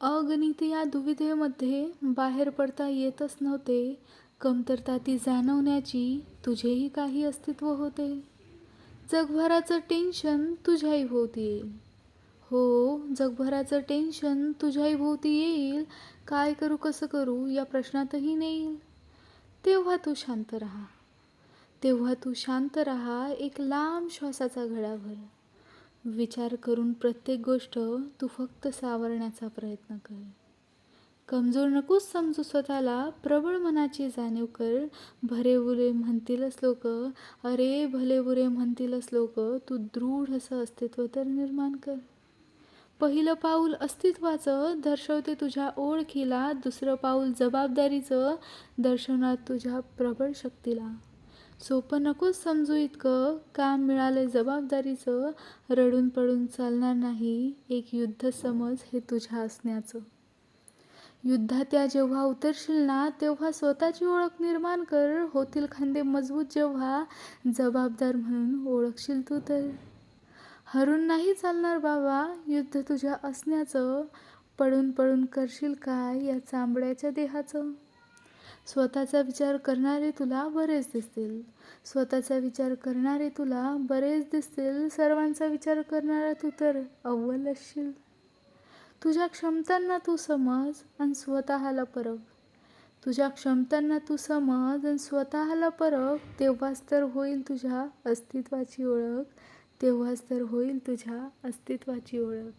अगणित या दुविधेमध्ये बाहेर पडता येतच नव्हते. कमतरता ती जाणवण्याची तुझेही काही अस्तित्व होते. जगभराचं टेन्शन तुझ्याही भोवती येईल. हो जगभराचं टेन्शन तुझ्याही भोवती येईल. काय करू कसं करू या प्रश्नातही नेईल. तेव्हा तू शांत राहा. तेव्हा तू शांत राहा एक लांब श्वासाचा घडाभर. विचार करून प्रत्येक गोष्ट तू फक्त सावरण्याचा प्रयत्न कर. कमजोर नकोस समजू स्वतःला प्रबळ मनाची जाणीव कर. भरे बुरे म्हणतीलच लोक अरे भले बुरे म्हणतीलच लोक तू दृढ असं अस्तित्व तर निर्माण कर. पहिलं पाऊल अस्तित्वाचं दर्शवते तुझ्या ओळखीला. दुसरं पाऊल जबाबदारीचं दर्शवणार तुझ्या प्रबळ शक्तीला. सोपं नकोच समजू इतकं. काम मिळालंय जबाबदारीचं. रडून पडून चालणार नाही एक युद्ध समज हे तुझ्या असण्याचं युद्धात त्या जेव्हा उतरशील ना तेव्हा स्वतःची ओळख निर्माण कर. होतील खांदे मजबूत जेव्हा जबाबदार म्हणून ओळखशील तू तर. हरून नाही चालणार बाबा युद्ध तुझ्या असण्याचं. पडून पडून करशील काय या चांबड्याच्या देहाचं? स्वतःचा विचार करणारे तुला बरेच दिसतील. स्वतःचा विचार करणारे तुला बरेच दिसतील. सर्वांचा विचार करणारा तू तर अव्वल असशील. तुझ्या क्षमतांना तू समज आणि स्वतःला परख तुझ्या क्षमतांना तू समज आणि स्वतःला परख तेव्हाच तर होईल तुझ्या अस्तित्वाची ओळख. तेव्हाच तर होईल तुझ्या अस्तित्वाची ओळख.